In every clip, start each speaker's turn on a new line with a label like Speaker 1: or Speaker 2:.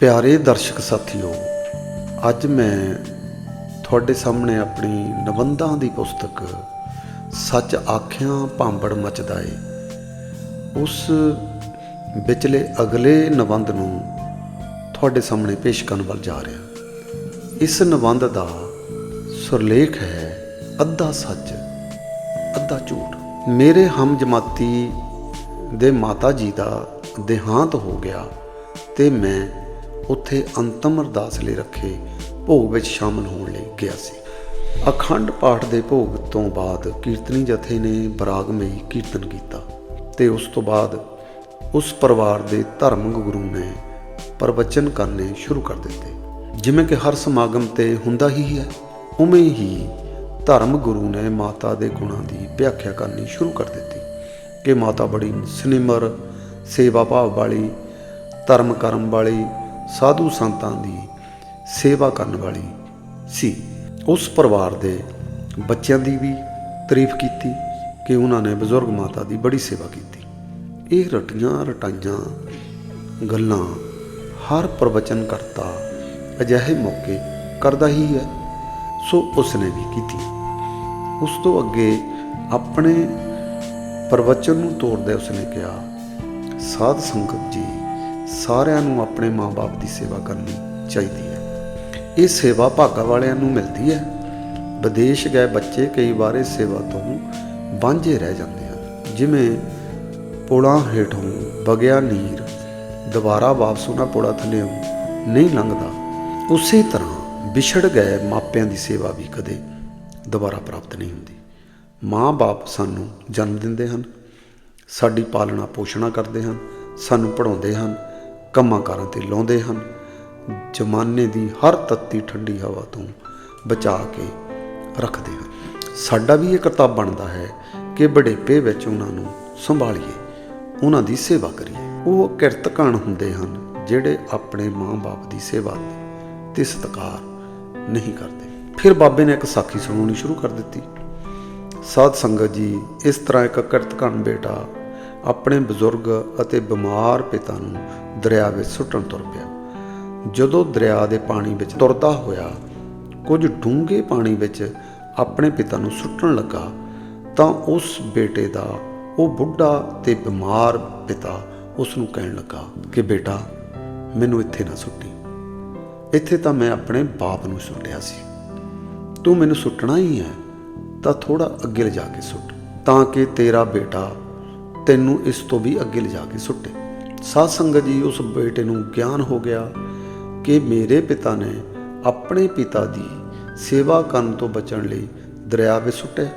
Speaker 1: ਪਿਆਰੇ ਦਰਸ਼ਕ ਸਾਥੀਓ, ਅੱਜ ਮੈਂ ਤੁਹਾਡੇ ਸਾਹਮਣੇ ਆਪਣੀ ਨਿਬੰਧਾਂ ਦੀ ਪੁਸਤਕ ਸੱਚ ਆਖਿਆਂ ਭਾਂਬੜ ਮਚਦਾ ਏ। ਉਸ ਵਿਚਲੇ ਅਗਲੇ ਨਿਬੰਧ ਨੂੰ ਤੁਹਾਡੇ ਸਾਹਮਣੇ ਪੇਸ਼ ਕਰਨ ਵੱਲ ਜਾ ਰਿਹਾ। ਇਸ ਨਿਬੰਧ ਦਾ ਸੁਰਲੇਖ ਹੈ, ਅੱਧਾ ਸੱਚ, ਅੱਧਾ ਝੂਠ। ਮੇਰੇ ਹਮ ਜਮਾਤੀ ਦੇ ਮਾਤਾ ਜੀ ਦਾ ਦੇਹਾਂਤ ਹੋ ਗਿਆ ਤੇ ਮੈਂ ਉੱਥੇ ਅੰਤਮ ਅਰਦਾਸ ਲਈ ਰੱਖੇ, ਭੋਗ ਵਿੱਚ ਸ਼ਾਮਲ ਹੋਣ ਲਈ ਗਿਆ ਸੀ। ਅਖੰਡ ਪਾਠ ਦੇ ਭੋਗ ਤੋਂ ਬਾਅਦ ਕੀਰਤਨੀ ਜਥੇ ਨੇ ਬਰਾਗਮਈ ਕੀਰਤਨ ਕੀਤਾ ਤੇ ਉਸ ਤੋਂ ਬਾਅਦ ਉਸ ਪਰਿਵਾਰ ਦੇ ਧਰਮ ਗੁਰੂ ਨੇ ਪ੍ਰਵਚਨ ਕਰਨੇ ਸ਼ੁਰੂ ਕਰ ਦਿੱਤੇ। ਜਿਵੇਂ ਕਿ ਹਰ ਸਮਾਗਮ ਤੇ ਹੁੰਦਾ ਹੀ ਹੈ, ਉਵੇਂ ਹੀ ਧਰਮ ਗੁਰੂ ਨੇ ਮਾਤਾ ਦੇ ਗੁਣਾਂ ਦੀ ਵਿਆਖਿਆ ਕਰਨੀ ਸ਼ੁਰੂ ਕਰ ਦਿੱਤੀ ਕਿ ਮਾਤਾ ਬੜੀ ਸਨਿਮਰ, ਸੇਵਾ ਭਾਵ ਵਾਲੀ, ਧਰਮ ਕਰਮ ਵਾਲੀ ਸਾਧੂ ਸੰਤਾਂ ਦੀ ਸੇਵਾ ਕਰਨ ਵਾਲੀ ਸੀ। ਉਸ ਪਰਿਵਾਰ ਦੇ ਬੱਚਿਆਂ ਦੀ ਵੀ ਤਾਰੀਫ ਕੀਤੀ ਕਿ ਉਹਨਾਂ ਨੇ ਬਜ਼ੁਰਗ ਮਾਤਾ ਦੀ ਬੜੀ ਸੇਵਾ ਕੀਤੀ। ਇਹ ਰਟੀਆਂ ਰਟਾਈਆਂ ਗੱਲਾਂ ਹਰ ਪ੍ਰਵਚਨ ਕਰਤਾ ਅਜਿਹੇ ਮੌਕੇ ਕਰਦਾ ਹੀ ਹੈ, ਸੋ ਉਸਨੇ ਵੀ ਕੀਤੀ। ਉਸ ਤੋਂ ਅੱਗੇ ਆਪਣੇ ਪ੍ਰਵਚਨ ਨੂੰ ਤੋੜਦੇ ਉਸਨੇ ਕਿਹਾ, ਸਾਧ ਸੰਗਤ ਜੀ ਸਾਰਿਆਂ ਨੂੰ ਆਪਣੇ ਮਾਪੇ ਦੀ ਸੇਵਾ ਕਰਨੀ ਚਾਹੀਦੀ ਹੈ। ਇਹ ਸੇਵਾ ਭਾਗਾ ਵਾਲਿਆਂ ਨੂੰ ਮਿਲਦੀ ਹੈ। ਵਿਦੇਸ਼ ਗਏ ਬੱਚੇ ਕਈ ਵਾਰ ਇਸ ਸੇਵਾ ਤੋਂ ਵਾਂਝੇ ਰਹਿ ਜਾਂਦੇ ਹਨ। ਜਿਵੇਂ ਪੁਲਾਂ ਹੇਠੋਂ ਬਗਿਆ ਨੀਰ, ਦੁਬਾਰਾ ਵਾਪਸ ਉਹਨਾਂ ਪੁਲਾਂ ਥੱਲੇ ਨਹੀਂ ਲੰਘਦਾ, ਉਸੇ ਤਰ੍ਹਾਂ ਵਿਛੜ ਗਏ ਮਾਪਿਆਂ ਦੀ ਸੇਵਾ ਵੀ ਕਦੇ ਦੁਬਾਰਾ ਪ੍ਰਾਪਤ ਨਹੀਂ ਹੁੰਦੀ। ਮਾਂ-ਬਾਪ ਸਾਨੂੰ ਜਨਮ ਦਿੰਦੇ ਹਨ, ਸਾਡੀ ਪਾਲਣਾ ਪੋਸ਼ਣਾ ਕਰਦੇ ਹਨ, ਸਾਨੂੰ ਪੜਾਉਂਦੇ ਹਨ ਕੰਮਾਂ ਕਾਰਾਂ ਤੇ ਲਾਉਂਦੇ ਹਨ। ਜਮਾਨੇ ਦੀ ਹਰ ਤੱਤੀ ਠੰਡੀ ਹਵਾ ਤੋਂ ਬਚਾ ਕੇ ਰੱਖਦੇ ਹਨ। ਸਾਡਾ ਵੀ ਇਹ ਕਰਤੱਵ ਬਣਦਾ ਹੈ ਕਿ ਬੜੇਪੇ ਵਿੱਚ ਉਹਨਾਂ ਨੂੰ ਸੰਭਾਲੀਏ, ਉਹਨਾਂ ਦੀ ਸੇਵਾ ਕਰੀਏ। ਉਹ ਕਿਰਤਕਾਨ ਹੁੰਦੇ ਹਨ, ਜਿਹੜੇ ਆਪਣੇ ਮਾਂ-ਬਾਪ ਦੀ ਸੇਵਾ ਤੇ ਸਤਿਕਾਰ ਨਹੀਂ ਕਰਦੇ। ਫਿਰ ਬਾਬੇ ਨੇ ਇੱਕ ਸਾਖੀ ਸੁਣਾਉਣੀ ਸ਼ੁਰੂ ਕਰ ਦਿੱਤੀ। ਸਾਧ ਸੰਗਤ ਜੀ, ਇਸ ਤਰ੍ਹਾਂ ਇੱਕ ਕਿਰਤਕਾਨ ਬੇਟਾ ਆਪਣੇ ਬਜ਼ੁਰਗ ਅਤੇ ਬਿਮਾਰ ਪਿਤਾ ਨੂੰ ਦਰਿਆ ਵਿੱਚ ਸੁੱਟਣ ਤੁਰ ਪਿਆ। ਜਦੋਂ ਦਰਿਆ ਦੇ ਪਾਣੀ ਵਿੱਚ ਤੁਰਦਾ ਹੋਇਆ, ਕੁਝ ਡੂੰਘੇ ਪਾਣੀ ਵਿੱਚ ਆਪਣੇ ਪਿਤਾ ਨੂੰ ਸੁੱਟਣ ਲੱਗਾ, ਤਾਂ ਉਸ ਬੇਟੇ ਦਾ, ਉਹ ਬੁੱਢਾ ਤੇ ਬਿਮਾਰ ਪਿਤਾ ਉਸ ਨੂੰ ਕਹਿਣ ਲੱਗਾ ਕਿ ਬੇਟਾ, ਮੈਨੂੰ ਇੱਥੇ ਨਾ ਸੁੱਟੀ। ਇੱਥੇ ਤਾਂ ਮੈਂ ਆਪਣੇ ਬਾਪ ਨੂੰ ਸੁੱਟਿਆ ਸੀ। ਤੂੰ ਮੈਨੂੰ ਸੁੱਟਣਾ ਹੀ ਹੈ, ਤਾਂ ਥੋੜਾ ਅੱਗੇ ਲਿਜਾ ਕੇ ਸੁੱਟ, ਤਾਂ ਕਿ ਤੇਰਾ ਬੇਟਾ ਤੈਨੂੰ ਇਸ ਤੋਂ ਵੀ ਅੱਗੇ ਲਿਜਾ ਕੇ ਸੁੱਟੇ। ਸਾਧ ਸੰਗਤ ਜੀ ਉਸ ਬੇਟੇ ਨੂੰ ਗਿਆਨ ਹੋ ਗਿਆ ਕਿ ਮੇਰੇ ਪਿਤਾ ਨੇ ਆਪਣੇ ਪਿਤਾ ਦੀ ਸੇਵਾ ਕਰਨ ਤੋਂ ਬਚਣ ਲਈ ਦਰਿਆ ਵਿੱਚ ਸੁੱਟਿਆ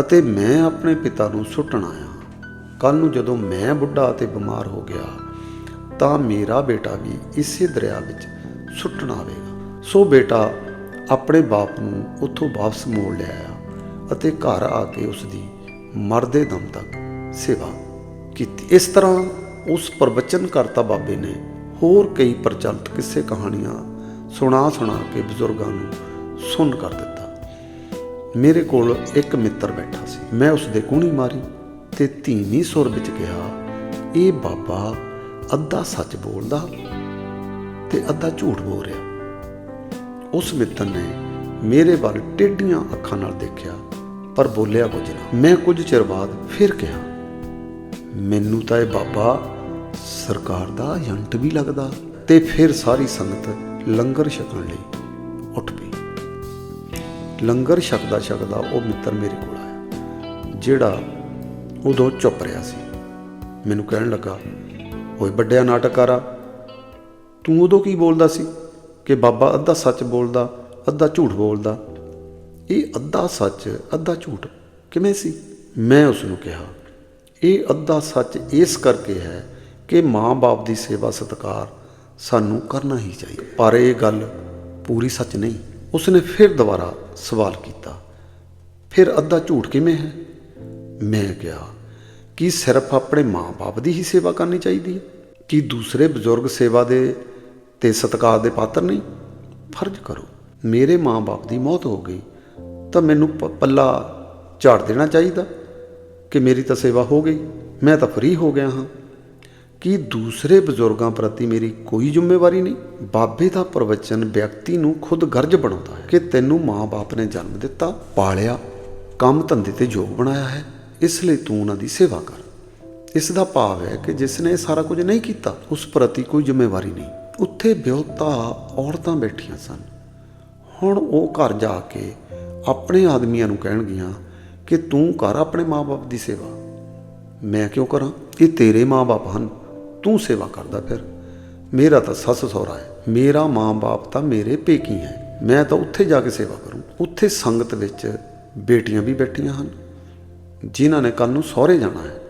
Speaker 1: ਅਤੇ ਮੈਂ ਆਪਣੇ ਪਿਤਾ ਨੂੰ ਸੁੱਟਣ ਆਇਆ। ਕੱਲ ਨੂੰ ਜਦੋਂ ਮੈਂ ਬੁੱਢਾ ਅਤੇ ਬਿਮਾਰ ਹੋ ਗਿਆ, ਤਾਂ ਮੇਰਾ ਬੇਟਾ ਵੀ ਇਸੇ ਦਰਿਆ ਵਿੱਚ ਸੁੱਟਣ ਆਵੇਗਾ। ਸੋ ਬੇਟਾ ਆਪਣੇ ਬਾਪ ਨੂੰ ਉੱਥੋਂ ਵਾਪਸ ਮੋੜ ਲਿਆਇਆ ਅਤੇ ਘਰ ਆ ਕੇ ਉਸ ਦੀ ਮਰਦੇ ਦਮ ਤੱਕ ਸੇਵਾ ਕੀਤੀ। ਇਸ ਤਰ੍ਹਾਂ ਉਸ ਪ੍ਰਵਚਨ ਕਰਤਾ ਬਾਬੇ ਨੇ। ਹੋਰ ਕਈ ਪ੍ਰਚਲਿਤ ਕਿਸੇ ਕਹਾਣੀਆਂ ਸੁਣਾ ਸੁਣਾ ਕੇ ਬਜ਼ੁਰਗਾਂ ਨੂੰ ਸੁਣ ਕਰ ਦਿੱਤਾ। ਮੇਰੇ ਕੋਲ ਇੱਕ ਮਿੱਤਰ ਬੈਠਾ ਸੀ। ਮੈਂ ਉਸ ਦੇ ਕੂਣੀ ਮਾਰੀ ਤੇ ਧੀਮੀ ਸੁਰ ਵਿੱਚ ਕਿਹਾ, ਇਹ ਬਾਬਾ ਅੱਧਾ ਸੱਚ ਬੋਲਦਾ ਤੇ ਅੱਧਾ ਝੂਠ ਬੋਲ ਰਿਹਾ। ਉਸ ਮਿੱਤਰ ਨੇ ਮੇਰੇ ਵੱਲ ਟੇਢੀਆਂ ਅੱਖਾਂ ਨਾਲ ਦੇਖਿਆ, ਪਰ ਬੋਲਿਆ ਕੁਝ ਨਾ। ਮੈਂ ਕੁਝ ਚਿਰ ਬਾਅਦ ਫਿਰ ਕਿਹਾ, ਮੈਨੂੰ ਤਾਂ ਇਹ ਬਾਬਾ ਸਰਕਾਰ ਦਾ ਏਜੰਟ ਵੀ ਲੱਗਦਾ ਤੇ ਫਿਰ ਸਾਰੀ ਸੰਗਤ ਲੰਗਰ ਛਕਣ ਲਈ ਉੱਠ ਪਈ। ਲੰਗਰ ਛਕਦਾ ਛਕਦਾ ਉਹ ਮਿੱਤਰ ਮੇਰੇ ਕੋਲ ਆਇਆ, ਜਿਹੜਾ ਉਦੋਂ ਚੁੱਪ ਰਿਹਾ ਸੀ। ਮੈਨੂੰ ਕਹਿਣ ਲੱਗਾ, ਓਏ ਵੱਡਿਆ ਨਾਟਕਾਰਾ ਤੂੰ ਉਦੋਂ ਕੀ ਬੋਲਦਾ ਸੀ ਕਿ ਬਾਬਾ ਅੱਧਾ ਸੱਚ ਬੋਲਦਾ, ਅੱਧਾ ਝੂਠ ਬੋਲਦਾ? ਇਹ ਅੱਧਾ ਸੱਚ, ਅੱਧਾ ਝੂਠ ਕਿਵੇਂ ਸੀ? ਮੈਂ ਉਸ ਨੂੰ ਕਿਹਾ, ਇਹ ਅੱਧਾ ਸੱਚ ਇਸ ਕਰਕੇ ਹੈ ਕਿ ਮਾਂ-ਬਾਪ ਦੀ ਸੇਵਾ ਸਤਿਕਾਰ ਸਾਨੂੰ ਕਰਨਾ ਹੀ ਚਾਹੀਦਾ। ਪਰ ਇਹ ਗੱਲ ਪੂਰੀ ਸੱਚ ਨਹੀਂ। ਉਸਨੇ ਫਿਰ ਦੁਬਾਰਾ ਸਵਾਲ ਕੀਤਾ, ਫਿਰ ਅੱਧਾ ਝੂਠ ਕਿਵੇਂ ਹੈ? ਮੈਂ ਕਿਹਾ, ਕਿ ਸਿਰਫ ਆਪਣੇ ਮਾਂ-ਬਾਪ ਦੀ ਹੀ ਸੇਵਾ ਕਰਨੀ ਚਾਹੀਦੀ ਹੈ? ਕਿ ਦੂਸਰੇ ਬਜ਼ੁਰਗ ਸੇਵਾ ਦੇ ਤੇ ਸਤਿਕਾਰ ਦੇ ਪਾਤਰ ਨਹੀਂ? ਫਰਜ਼ ਕਰੋ, ਮੇਰੇ ਮਾਂ-ਬਾਪ ਦੀ ਮੌਤ ਹੋ ਗਈ ਤਾਂ ਮੈਨੂੰ ਪ- ਪੱਲਾ ਝਾੜ ਦੇਣਾ ਚਾਹੀਦਾ ਕਿ ਮੇਰੀ ਤਾਂ ਸੇਵਾ ਹੋ ਗਈ। ਮੈਂ ਤਾਂ ਫਰੀ ਹੋ ਗਿਆ ਹਾਂ। ਕੀ ਦੂਸਰੇ ਬਜ਼ੁਰਗਾਂ ਪ੍ਰਤੀ ਮੇਰੀ ਕੋਈ ਜ਼ਿੰਮੇਵਾਰੀ ਨਹੀਂ। ਬਾਬੇ ਦਾ ਪ੍ਰਵਚਨ ਵਿਅਕਤੀ ਨੂੰ ਖੁਦ ਗਰਜ ਬਣਾਉਂਦਾ ਹੈ ਕਿ ਤੈਨੂੰ ਮਾਂ-ਬਾਪ ਨੇ ਜਨਮ ਦਿੱਤਾ, ਪਾਲਿਆ, ਕੰਮ ਧੰਦੇ ਤੇ ਯੋਗ ਬਣਾਇਆ ਹੈ। ਇਸ ਲਈ ਤੂੰ ਉਹਨਾਂ ਦੀ ਸੇਵਾ ਕਰ। ਇਸ ਦਾ ਭਾਵ ਹੈ ਕਿ ਜਿਸ ਨੇ ਇਹ ਸਾਰਾ ਕੁਝ ਨਹੀਂ ਕੀਤਾ, ਉਸ ਪ੍ਰਤੀ ਕੋਈ ਜ਼ਿੰਮੇਵਾਰੀ ਨਹੀਂ। ਉੱਥੇ ਵਿਆਹੁਤਾ ਔਰਤਾਂ ਬੈਠੀਆਂ ਸਨ। ਹੁਣ ਉਹ ਘਰ ਜਾ ਕੇ ਆਪਣੇ ਆਦਮੀਆਂ ਨੂੰ ਕਹਿਣਗੀਆਂ ਕਿ ਤੂੰ ਕਰ ਆਪਣੇ ਮਾਪੇ ਦੀ ਸੇਵਾ। ਮੈਂ ਕਿਉਂ ਕਰਾਂ? ਇਹ ਤੇਰੇ ਮਾਪੇ ਹਨ। ਤੂੰ ਸੇਵਾ ਕਰਦਾ ਫਿਰ। ਮੇਰਾ ਤਾਂ ਸੱਸ ਸਹੁਰਾ ਹੈ। ਮੇਰਾ ਮਾਂ-ਬਾਪ ਤਾਂ ਮੇਰੇ ਪੇਕੀ ਹੈ। ਮੈਂ ਤਾਂ ਉੱਥੇ ਜਾ ਕੇ ਸੇਵਾ ਕਰੂੰ। ਉੱਥੇ ਸੰਗਤ ਵਿੱਚ ਬੇਟੀਆਂ ਵੀ ਬੈਠੀਆਂ ਹਨ। ਜਿਨ੍ਹਾਂ ਨੇ ਕੱਲ ਨੂੰ ਸਹੁਰੇ ਜਾਣਾ ਹੈ।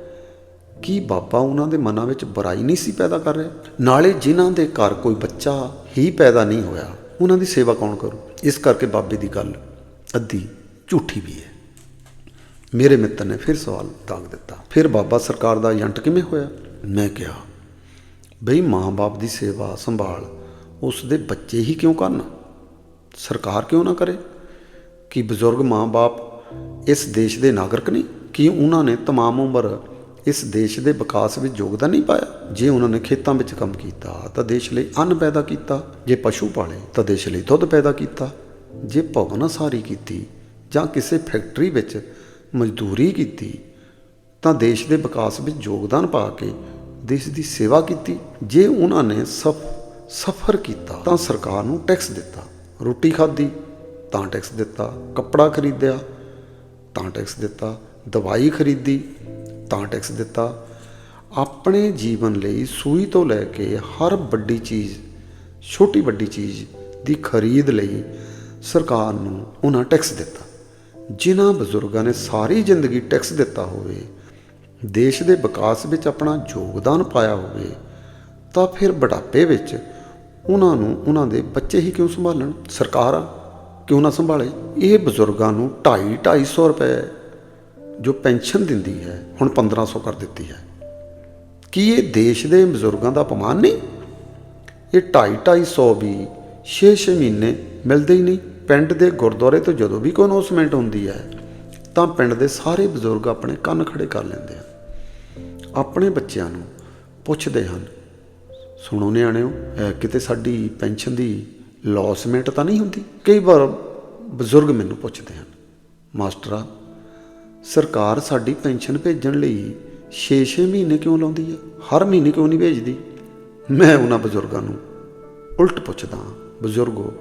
Speaker 1: ਕੀ ਬਾਬਾ ਉਹਨਾਂ ਦੇ ਮਨਾਂ ਵਿੱਚ ਬੁਰਾਈ ਨਹੀਂ ਸੀ ਪੈਦਾ ਕਰ ਰਿਹਾ? ਨਾਲੇ ਜਿਨ੍ਹਾਂ ਦੇ ਘਰ ਕੋਈ ਬੱਚਾ ਹੀ ਪੈਦਾ ਨਹੀਂ ਹੋਇਆ, ਉਹਨਾਂ ਦੀ ਸੇਵਾ ਕੌਣ ਕਰੂ? ਇਸ ਕਰਕੇ ਬਾਬੇ ਦੀ ਗੱਲ ਅੱਧੀ ਝੂਠੀ ਵੀ ਹੈ। ਮੇਰੇ ਮਿੱਤਰ ਨੇ ਫਿਰ ਸਵਾਲ ਦਾਗ ਦਿੱਤਾ। ਫਿਰ ਬਾਬਾ ਸਰਕਾਰ ਦਾ ਏਜੰਟ ਕਿਵੇਂ ਹੋਇਆ? ਮੈਂ ਕਿਹਾ ਬਈ ਮਾਂ-ਬਾਪ ਦੀ ਸੇਵਾ ਸੰਭਾਲ ਉਸ ਦੇ ਬੱਚੇ ਹੀ ਕਿਉਂ ਕਰਨ ਸਰਕਾਰ ਕਿਉਂ ਨਾ ਕਰੇ ਕਿ ਬਜ਼ੁਰਗ ਮਾਂ-ਬਾਪ ਇਸ ਦੇਸ਼ ਦੇ ਨਾਗਰਿਕ ਨਹੀਂ ਕਿ ਉਹਨਾਂ ਨੇ तमाम ਉਮਰ ਇਸ ਦੇਸ਼ ਦੇ ਵਿਕਾਸ ਵਿੱਚ ਯੋਗਦਾਨ ਨਹੀਂ ਪਾਇਆ ਜੇ ਉਹਨਾਂ ਨੇ ਖੇਤਾਂ ਵਿੱਚ ਕੰਮ ਕੀਤਾ ਤਾਂ ਦੇਸ਼ ਲਈ ਅੰਨ ਪੈਦਾ ਕੀਤਾ ਜੇ ਪਸ਼ੂ ਪਾਲੇ ਤਾਂ ਦੇਸ਼ ਲਈ ਦੁੱਧ ਪੈਦਾ ਕੀਤਾ ਜੇ ਭਵਨ ਸਾਰੀ ਕੀਤੀ ਜਾਂ ਕਿਸੇ ਫੈਕਟਰੀ ਵਿੱਚ ਮਜ਼ਦੂਰੀ ਕੀਤੀ ਤਾਂ ਦੇਸ਼ ਦੇ ਵਿਕਾਸ ਵਿੱਚ ਯੋਗਦਾਨ ਪਾ ਕੇ ਦੇਸ਼ ਦੀ ਸੇਵਾ ਕੀਤੀ। ਜੇ ਉਹਨਾਂ ਨੇ ਸਫ, ਸਫਰ ਕੀਤਾ ਤਾਂ ਸਰਕਾਰ ਨੂੰ ਟੈਕਸ ਦਿੱਤਾ। ਰੋਟੀ ਖਾਧੀ ਤਾਂ ਟੈਕਸ ਦਿੱਤਾ। ਕੱਪੜਾ ਖਰੀਦਿਆ ਤਾਂ ਟੈਕਸ ਦਿੱਤਾ। ਦਵਾਈ ਖਰੀਦੀ ਤਾਂ ਟੈਕਸ ਦਿੱਤਾ। ਆਪਣੇ ਜੀਵਨ ਲਈ ਸੂਈ ਤੋਂ ਲੈ ਕੇ ਹਰ ਵੱਡੀ ਚੀਜ਼, ਛੋਟੀ ਵੱਡੀ ਚੀਜ਼ ਦੀ ਖਰੀਦ ਲਈ ਸਰਕਾਰ ਨੂੰ ਉਹਨਾਂ ਟੈਕਸ ਦਿੱਤਾ। ਜਿਨ੍ਹਾਂ ਬਜ਼ੁਰਗਾਂ ਨੇ ਸਾਰੀ ਜ਼ਿੰਦਗੀ ਟੈਕਸ ਦਿੱਤਾ ਹੋਵੇ ਦੇਸ਼ ਦੇ ਵਿਕਾਸ ਵਿੱਚ ਆਪਣਾ ਯੋਗਦਾਨ ਪਾਇਆ ਹੋਵੇ, ਤਾਂ ਫਿਰ ਬੁਢਾਪੇ ਵਿੱਚ ਉਹਨਾਂ ਨੂੰ, ਉਹਨਾਂ ਦੇ ਬੱਚੇ ਹੀ ਕਿਉਂ ਸੰਭਾਲਣ? ਸਰਕਾਰ ਕਿਉਂ ਨਾ ਸੰਭਾਲੇ? ਇਹ ਬਜ਼ੁਰਗਾਂ ਨੂੰ 2.5 250 ਰੁਪਏ ਜੋ ਪੈਨਸ਼ਨ ਦਿੰਦੀ ਹੈ, ਹੁਣ 1500 ਕਰ ਦਿੱਤੀ ਹੈ। ਕੀ ਇਹ ਦੇਸ਼ ਦੇ ਬਜ਼ੁਰਗਾਂ ਦਾ ਅਪਮਾਨ ਨਹੀਂ? ਇਹ 2.5 250 ਵੀ 6-6 ਮਹੀਨੇ ਮਿਲਦੇ ਹੀ ਨਹੀਂ। ਪਿੰਡ ਦੇ ਗੁਰਦੁਆਰੇ ਤੋਂ ਜਦੋਂ ਵੀ ਕੋਈ ਅਨਾਉਂਸਮੈਂਟ ਹੁੰਦੀ ਹੈ, ਤਾਂ ਪਿੰਡ ਦੇ ਸਾਰੇ ਬਜ਼ੁਰਗ ਆਪਣੇ ਕੰਨ ਖੜੇ ਕਰ ਲੈਂਦੇ ਹਨ। ਆਪਣੇ ਬੱਚਿਆਂ ਨੂੰ ਪੁੱਛਦੇ ਹਨ ਸੁਣੋ ਨਿਆਣਿਓ ਇਹ ਕਿਤੇ ਸਾਡੀ ਪੈਨਸ਼ਨ ਦੀ ਲੌਸਮੈਂਟ ਤਾਂ ਨਹੀਂ ਹੁੰਦੀ? ਕਈ ਵਾਰ ਬਜ਼ੁਰਗ ਮੈਨੂੰ ਪੁੱਛਦੇ ਹਨ ਮਾਸਟਰਾ ਸਰਕਾਰ ਸਾਡੀ ਪੈਨਸ਼ਨ ਭੇਜਣ ਲਈ 6-6 ਮਹੀਨੇ ਕਿਉਂ ਲਾਉਂਦੀ ਹੈ? ਹਰ ਮਹੀਨੇ ਕਿਉਂ ਨਹੀਂ ਭੇਜਦੀ? ਮੈਂ ਉਹਨਾਂ ਬਜ਼ੁਰਗਾਂ ਨੂੰ ਉਲਟ ਪੁੱਛਦਾ ਹਾਂ, ਬਜ਼ੁਰਗੋ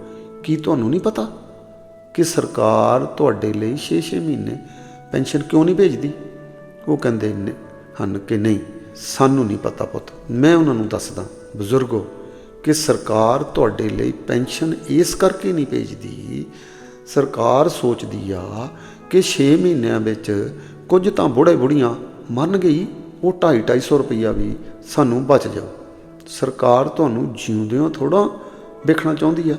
Speaker 1: ਕੀ ਤੁਹਾਨੂੰ ਨਹੀਂ ਪਤਾ ਕਿ ਸਰਕਾਰ ਤੁਹਾਡੇ ਲਈ 6-6 ਮਹੀਨੇ ਪੈਨਸ਼ਨ ਕਿਉਂ ਨਹੀਂ ਭੇਜਦੀ? ਉਹ ਕਹਿੰਦੇ ਨੇ ਹਨ ਕਿ ਨਹੀਂ? ਸਾਨੂੰ ਨਹੀਂ ਪਤਾ ਪੁੱਤ। ਮੈਂ ਉਹਨਾਂ ਨੂੰ ਦੱਸਦਾ, ਬਜ਼ੁਰਗੋ, ਕਿ ਸਰਕਾਰ ਤੁਹਾਡੇ ਲਈ ਪੈਨਸ਼ਨ ਇਸ ਕਰਕੇ ਨਹੀਂ ਭੇਜਦੀ। ਸਰਕਾਰ ਸੋਚਦੀ ਆ ਕਿ 6 ਮਹੀਨਿਆਂ ਵਿੱਚ ਕੁਝ ਤਾਂ ਬੁੜੇ ਬੁੜੀਆਂ ਮੰਨ ਗਈ ਉਹ 2.5 250 ਰੁਪਈਆ ਵੀ ਸਾਨੂੰ ਬਚ ਜਾਓ ਸਰਕਾਰ ਤੁਹਾਨੂੰ ਜਿਉਂਦਿਆਂ ਥੋੜਾ ਵੇਖਣਾ ਚਾਹੁੰਦੀ ਆ।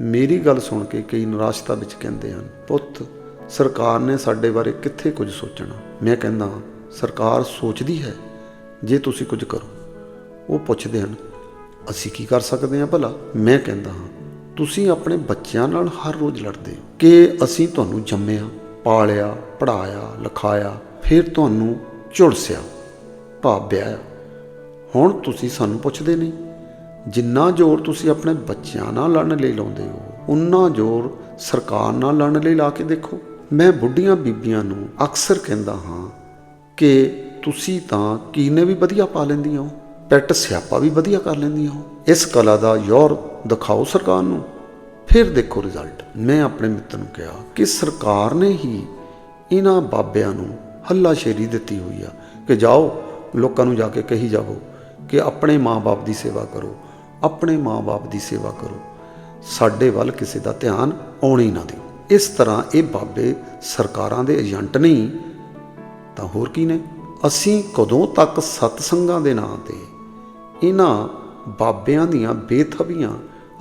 Speaker 1: ਮੇਰੀ ਗੱਲ ਸੁਣ ਕੇ ਕਈ ਨਿਰਾਸ਼ਤਾ ਵਿੱਚ ਕਹਿੰਦੇ ਹਨ, ਪੁੱਤ, ਸਰਕਾਰ ਨੇ ਸਾਡੇ ਬਾਰੇ ਕਿੱਥੇ ਕੁਝ ਸੋਚਣਾ? ਮੈਂ ਕਹਿੰਦਾ ਸਰਕਾਰ ਸੋਚਦੀ ਹੈ, ਜੇ ਤੁਸੀਂ ਕੁਝ ਕਰੋ। ਉਹ ਪੁੱਛਦੇ ਹਨ, ਅਸੀਂ ਕੀ ਕਰ ਸਕਦੇ ਹਾਂ ਭਲਾ? ਮੈਂ ਕਹਿੰਦਾ ਹਾਂ, ਤੁਸੀਂ ਆਪਣੇ ਬੱਚਿਆਂ ਨਾਲ ਹਰ ਰੋਜ਼ ਲੜਦੇ ਹੋ ਕਿ ਅਸੀਂ ਤੁਹਾਨੂੰ ਜੰਮਿਆ, ਪਾਲਿਆ ਪੜਾਇਆ ਲਿਖਾਇਆ, ਫਿਰ ਤੁਹਾਨੂੰ ਝੁਲਸਿਆ ਭਾਵਿਆ ਹੁਣ ਤੁਸੀਂ ਸਾਨੂੰ ਪੁੱਛਦੇ ਨਹੀਂ। ਜਿੰਨਾ ਜ਼ੋਰ ਤੁਸੀਂ ਆਪਣੇ ਬੱਚਿਆਂ ਨਾਲ ਲੜਨ ਲਈ ਲਾਉਂਦੇ ਹੋ, ਉਨਾ ਜ਼ੋਰ ਸਰਕਾਰ ਨਾਲ ਲੜਨ ਲਈ ਲਾ ਕੇ ਦੇਖੋ। ਮੈਂ ਬੁੱਢੀਆਂ ਬੀਬੀਆਂ ਨੂੰ ਅਕਸਰ ਕਹਿੰਦਾ ਹਾਂ ਕਿ ਤੁਸੀਂ ਤਾਂ ਕੀਨੇ ਵੀ ਵਧੀਆ ਪਾ ਲੈਂਦੀਆਂ ਹੋ, ਪੈਟ ਸਿਆਪਾ ਵੀ ਵਧੀਆ ਕਰ ਲੈਂਦੀਆਂ ਹੋ। ਇਸ ਕਲਾ ਦਾ ਯੋਰ ਦਿਖਾਓ ਸਰਕਾਰ ਨੂੰ। ਫਿਰ ਦੇਖੋ ਰਿਜ਼ਲਟ ਮੈਂ ਆਪਣੇ ਮਿੱਤਰ ਨੂੰ ਕਿਹਾ ਕਿ ਸਰਕਾਰ ਨੇ ਹੀ ਇਹਨਾਂ ਬਾਬਿਆਂ ਨੂੰ ਹੱਲਾਸ਼ੇਰੀ ਦਿੱਤੀ ਹੋਈ ਆ ਕਿ ਜਾਓ, ਲੋਕਾਂ ਨੂੰ ਜਾ ਕੇ ਕਹੀ ਜਾਵੋ ਕਿ ਆਪਣੇ ਮਾਪੇ ਦੀ ਸੇਵਾ ਕਰੋ, ਆਪਣੇ ਮਾਪੇ ਦੀ ਸੇਵਾ ਕਰੋ। ਸਾਡੇ ਵੱਲ ਕਿਸੇ ਦਾ ਧਿਆਨ ਆਉਣਾ ਹੀ ਨਾ ਦਿਓ। ਇਸ ਤਰ੍ਹਾਂ ਇਹ ਬਾਬੇ ਸਰਕਾਰਾਂ ਦੇ ਏਜੰਟ ਨਹੀਂ ਤਾਂ ਹੋਰ ਕੀ ਨੇ? ਅਸੀਂ ਕਦੋਂ ਤੱਕ ਸਤਸੰਗਾਂ ਦੇ ਨਾਂ ਤੇ ਇਹਨਾਂ ਬਾਬਿਆਂ ਦੀਆਂ ਬੇਥਬੀਆਂ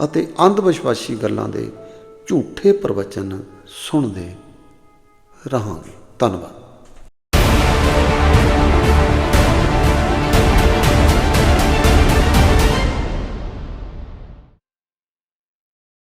Speaker 1: ਅਤੇ ਅੰਧ ਵਿਸ਼ਵਾਸੀ ਗੱਲਾਂ ਦੇ ਝੂਠੇ ਪ੍ਰਵਚਨ ਸੁਣਦੇ ਰਹਾਂਗੇ। ਧੰਨਵਾਦ।